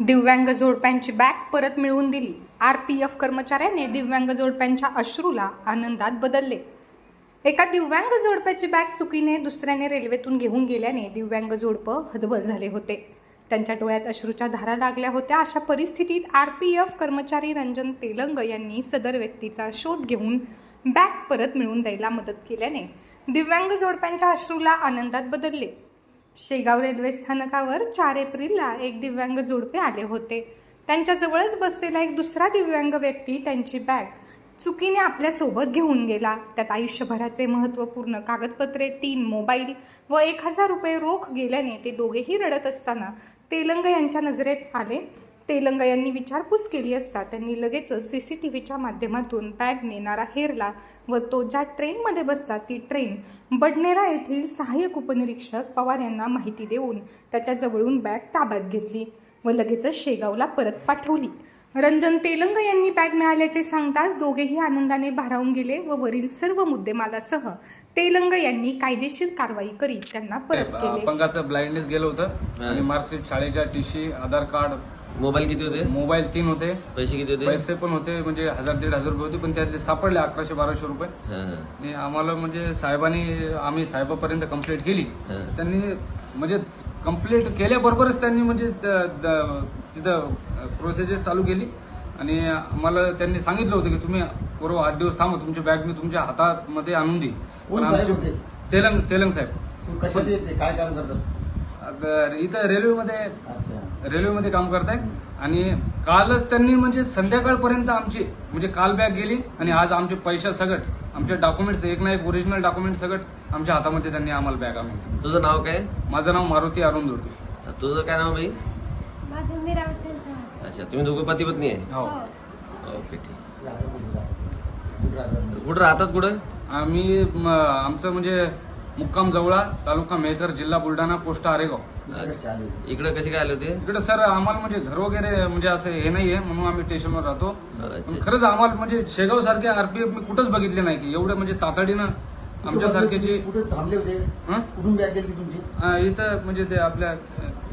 दिव्यांग जोडप्यांची बॅग परत मिळवून दिली. आर पी एफ कर्मचाऱ्याने दिव्यांग जोडप्यांच्या अश्रूला आनंदात बदलले. एका दिव्यांग जोडप्याची बॅग चुकीने दुसऱ्याने रेल्वेतून घेऊन गेल्याने दिव्यांग जोडपं हदबल झाले होते. त्यांच्या डोळ्यात अश्रूच्या धारा लागल्या होत्या. अशा परिस्थितीत आर पी एफ कर्मचारी रंजन तेलंग यांनी सदर व्यक्तीचा शोध घेऊन बॅग परत मिळवून द्यायला मदत केल्याने दिव्यांग जोडप्यांच्या अश्रूला आनंदात बदलले. शेगाव रेल्वे स्थानकावर चार एप्रिलला एक दिव्यांग जोडपे आले होते. त्यांच्याजवळच बसलेला एक दुसरा दिव्यांग व्यक्ती त्यांची बॅग चुकीने आपल्यासोबत घेऊन गेला. त्यात आयुष्यभराचे महत्त्वपूर्ण कागदपत्रे तीन मोबाईल व एक हजार रुपये रोख गेल्याने ते दोघेही रडत असताना तेलंग यांच्या नजरेत आले. तेलंग यांनी विचारपूस केली असता त्यांनी लगेचच सी सी टी व्हीच्या माध्यमातून बॅग नेणारा हेरला व तो ज्या ट्रेनमध्ये बसला ती ट्रेन बडनेरा येथील सहाय्यक उपनिरीक्षक पवार यांना माहिती देऊन त्याच्याजवळून बॅग ताब्यात घेतली व लगेचच शेगावला परत पाठवली. रंजन तेलंग यांनी बॅग मिळाल्याचे सांगताच दोघेही आनंदाने भारावून गेले व वरील सर्व मुद्देमालासह तेलंग यांनी कायदेशीर कारवाई करीत त्यांना परत केले. अपंगाचं ब्लाइंडनेस गेलं होतं. आणि मार्कशीट शाळेच्या टीसी आधार कार्ड मोबाईल किती होते? मोबाईल तीन होते. पैसे किती होते? पैसे पण होते म्हणजे हजार दीड हजार रुपये होते पण त्यातले सापडले अकराशे बाराशे रुपये. हा, हा. आणि आम्हाला म्हणजे साहेबांनी आम्ही साहेबापर्यंत कंप्लेंट केली. हा. त्यांनी म्हणजे कंप्लेंट केल्याबरोबरच त्यांनी म्हणजे द- द- तिथं प्रोसिजर चालू केली. आणि आम्हाला त्यांनी सांगितलं होतं की तुम्ही बरोबर आठ दिवस थांबा तुमची बॅग मी तुमच्या हातामध्ये आणून देईन. कोण पण साहेब आमची- होते? तेलंग तेलंग साहेब. कशात येते? काय काम करतात? इथं रेल्वेमध्ये अच्छा. रेल्वेमध्ये काम करताय आणि कालच त्यांनी म्हणजे संध्याकाळपर्यंत आमची म्हणजे काल बॅग गेली आणि आज आमचे पैसे सगट आमचे डॉक्युमेंट्स एक ना एक ओरिजिनल डॉक्युमेंट सगट आमच्या हातामध्ये त्यांनी आम्हाला बॅग आणून दिली. तुझं नाव काय? माझं नाव मारुती अरुण दुर्गे. तुझं काय नाव बाई माझं मीरा विठ्ठल चव्हाण. अच्छा तुम्ही दोघं पती पत्नी आहे? हो. ओके ठीक. कुठं राहतात? कुठं राहतात? कुठं राहतात कुठं? आम्ही म, आमचं म्हणजे मुक्काम जवळा तालुका मेहकर जिल्हा बुलढाणा पोस्ट आरेगाव. इकडे कसे काय आले होते? इकडे सर आम्हाला म्हणजे घर वगैरे म्हणजे असं हे नाहीये म्हणून आम्ही स्टेशनवर राहतो. पण अच्छा. खरंच आम्हाला म्हणजे शेगाव सारखे आरपीएफ मी कुठंच बघितले नाही की एवढे म्हणजे तातडीनं आमच्या सारख्याची कुठे थांबले होते? कुठून बॅग गेली तुमची? हा, इथं म्हणजे ते आपल्या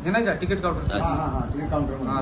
हे नाही का तिकीट काउंटर. हा हा हा तिकीट काउंटर हा